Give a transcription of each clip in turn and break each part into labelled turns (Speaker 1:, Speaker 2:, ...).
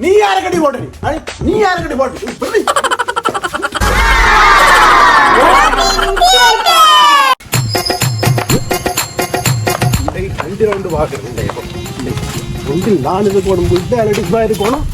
Speaker 1: நீ யாருக்கடி போட்ட நீ? யாருக்கடி போட்ட ரெண்டு ரவுண்டு ரெண்டில் நான் இது போடும் போது அலடிப்பாக இருக்கணும்.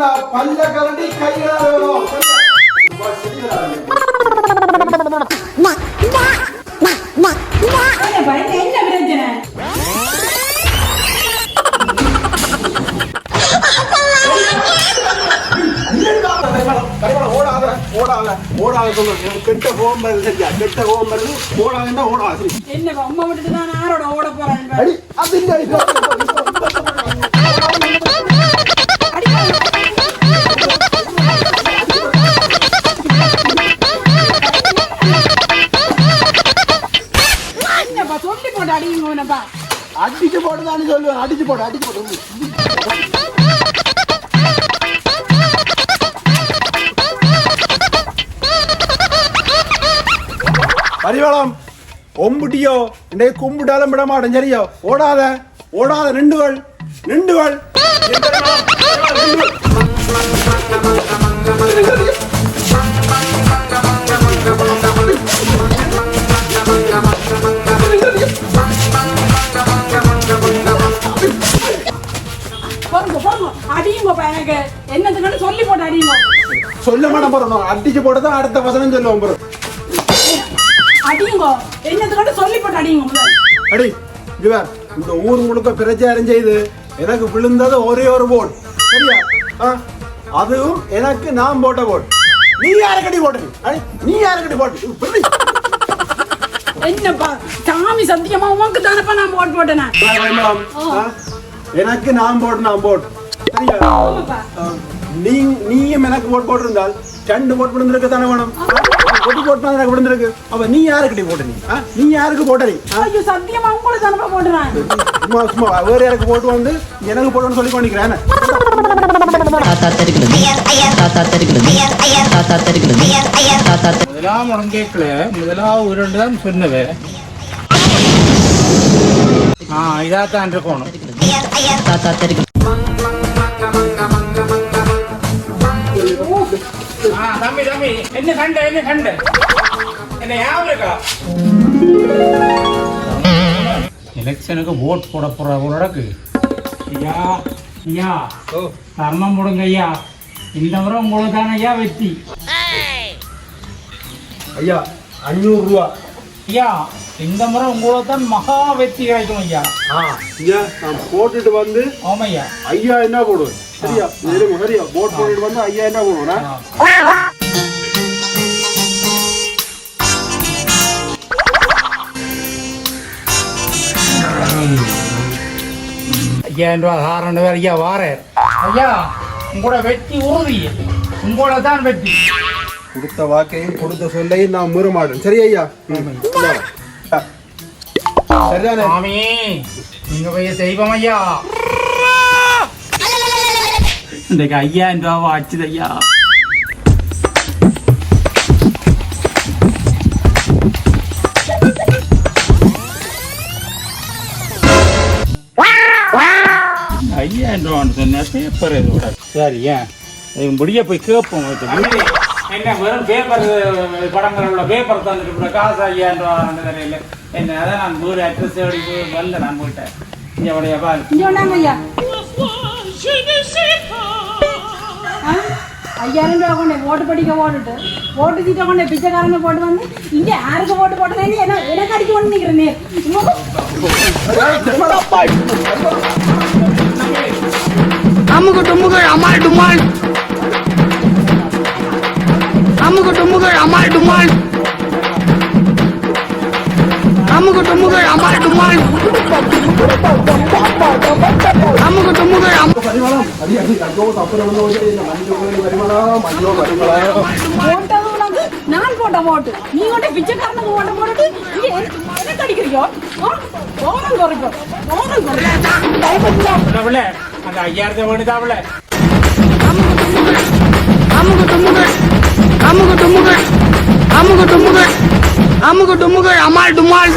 Speaker 1: வாங்க, பல்ல கரண்டி இருக்கு.
Speaker 2: என்னப்பா என்ன பிரச்சனை?
Speaker 1: ஓடாத ஓடாத சொல்லு. கெட்ட கோபம் வருது சரியா? கெட்ட கோபம் வருது ஓடாதுன்னா ஓடாது.
Speaker 2: அம்மா விட்டுட்டு நான் யாரோட ஓட
Speaker 1: அடி அது இல்ல அடிச்சு போடுதான்னு சொல்லுவேன் அடிச்சு போடு அடிச்சு போடு. பரிவளம் ஒம்புட்டியோ இன்றைய கும்பிட்டாலும் விட மாட்டேன் சரியோ. ஓடாத ஓடாத நின்றுகள் நின்றுகள்.
Speaker 2: அடியுங்கப்பா எனக்கு என்னதுன்னு சொல்லி போட்டு அடியுங்க.
Speaker 1: சொல்ல மாட்டேன் போறோம் அடிச்சு போட்டதான் அடுத்த வசனம் சொல்லுவோம் போறோம்
Speaker 2: அடியுங்க சொல்லி போட்டு அடியுங்க
Speaker 1: அடி இவர் இந்த ஊர் முழுக்க பிரச்சாரம் செய்து எனக்கு விழுந்தது ஒரே ஒரு போட் சரியா? அதுவும் எனக்கு நான் போட்ட போட் நீ யாருக்கடி போட்ட? நீ அடி, நீ யாருக்கடி போட்ட? பிள்ளை.
Speaker 2: என்னப்பா சாமி சத்தியமா உனக்கு தானப்பா நான் போட்டு போட்டேன்?
Speaker 1: எனக்கு நான் போட்டு நான் போட் சரியா நீ நீயும் எனக்கு போட் போட்டிருந்தால் ரெண்டு போட் விழுந்திருக்கு தானே வேணும் கொட்டி போட்டு எனக்கு விழுந்திருக்கு. அப்ப நீ யாருக்கடி போட்ட நீ? நீ யாருக்கு போட்ட நீ?
Speaker 2: ஐயோ சத்தியமா உங்களுக்கு தானப்பா போட்டுறேன்
Speaker 1: சும்மா சும்மா வேற யாருக்கு போட்டு வந்து எனக்கு போட்டோன்னு சொல்லி கொண்டிக்கிறேன்
Speaker 3: தாத்தா தெருக்கிறது தாத்தா தெருக்கிறது தாத்தா தெருக்கிறது தாத்தா தெரு-
Speaker 4: முதலாம் உடம்பு கேட்கல முதலாவது உருண்டு தான் சொன்னது. ஆ இதாத்தான் இருக்கணும் தம்பி என்ன கண்ட என்ன கண்ட என்ன ஞாபகம் இருக்கா? எலெக்ஷனுக்கு ஓட் போட போற உலகக்கு ஐயா ஐயா ஓ. தர்மம் போடுங்க ஐயா. இந்த முறை உங்களுக்கு தானே ஐயா வெற்றி.
Speaker 1: ஐயா அஞ்சூறு ரூபா.
Speaker 4: ஐயா இந்த முறை உங்களுக்கு தான் மகா வெற்றி கிடைக்கும் ஐயா.
Speaker 1: ஆ ஐயா நான் போட்டுட்டு வந்து
Speaker 4: ஆமையா
Speaker 1: ஐயா. என்ன போடுவேன். சரியா? சரியா? போட் போட்டுட்டு வந்து ஐயா என்ன போடுவேன்.
Speaker 4: ஐயாயிரம் ரூபா சாரண்டு பேர் ஐயா வாரேன் ஐயா உங்களோட வெற்றி உறுதி. உங்களோட தான் வெற்றி
Speaker 1: கொடுத்த வாக்கையும் கொடுத்த சொல்லையும் நான் மீற மாட்டேன் சரி ஐயா. சரிதானே?
Speaker 4: சாமி நீங்க போய் தெய்வம் ஐயா. இன்றைக்கு ஐயாயிரம் ரூபாவை அடிச்சது ஐயா. ஐயாயிரம் சொன்ன பேப்பர் இதோட சரி ஏன் இது முடிய போய் கேட்போம் என்ன வெறும் பேப்பர் படங்கள் உள்ள பேப்பர் தந்துட்டு காசு ஐயாயிரம் ரூபா தெரியல என்ன அதான் நான் நூறு அட்ரஸ் வரல நான் போயிட்டேன் இங்கே உடைய பால்
Speaker 2: ஐயா ஆ? ஐயாயிரம் ரூபா கொண்டே ஓட்டு படிக்க போட்டுட்டு ஓட்டு தீட்ட கொண்டே பிச்சைக்காரங்க போட்டு வந்து இங்க யாருக்கு ஓட்டு போட்டதே என்ன எனக்கு அடிக்க கொண்டு நீ
Speaker 5: அமுக்கு டுமுகு அமால் டுமாள் அமுகு டுமுகு அமால் டுமால்.
Speaker 1: அமுகு டுமுகு அமால் டுமால்.
Speaker 2: அமுகு டுமுகு நான் போட்ட ஓட்டு நீ ஓட்ட பிச்சைக்காரனுக்கு ஓட்ட போட்டுட்டு இங்க எனக்கு அடிக்கிறியோ ஓனம் குறைக்கும். ஓனம் குறைக்கும்.
Speaker 4: அந்த ஐயாயிரத்தை வேணு தவளை
Speaker 5: அமுக்கு டுமுக்கு அமுக்கு டுமுக்கு அமுக்கு டுமுக்கு அமுக்கு டுமுக்கு அமால் டுமால்.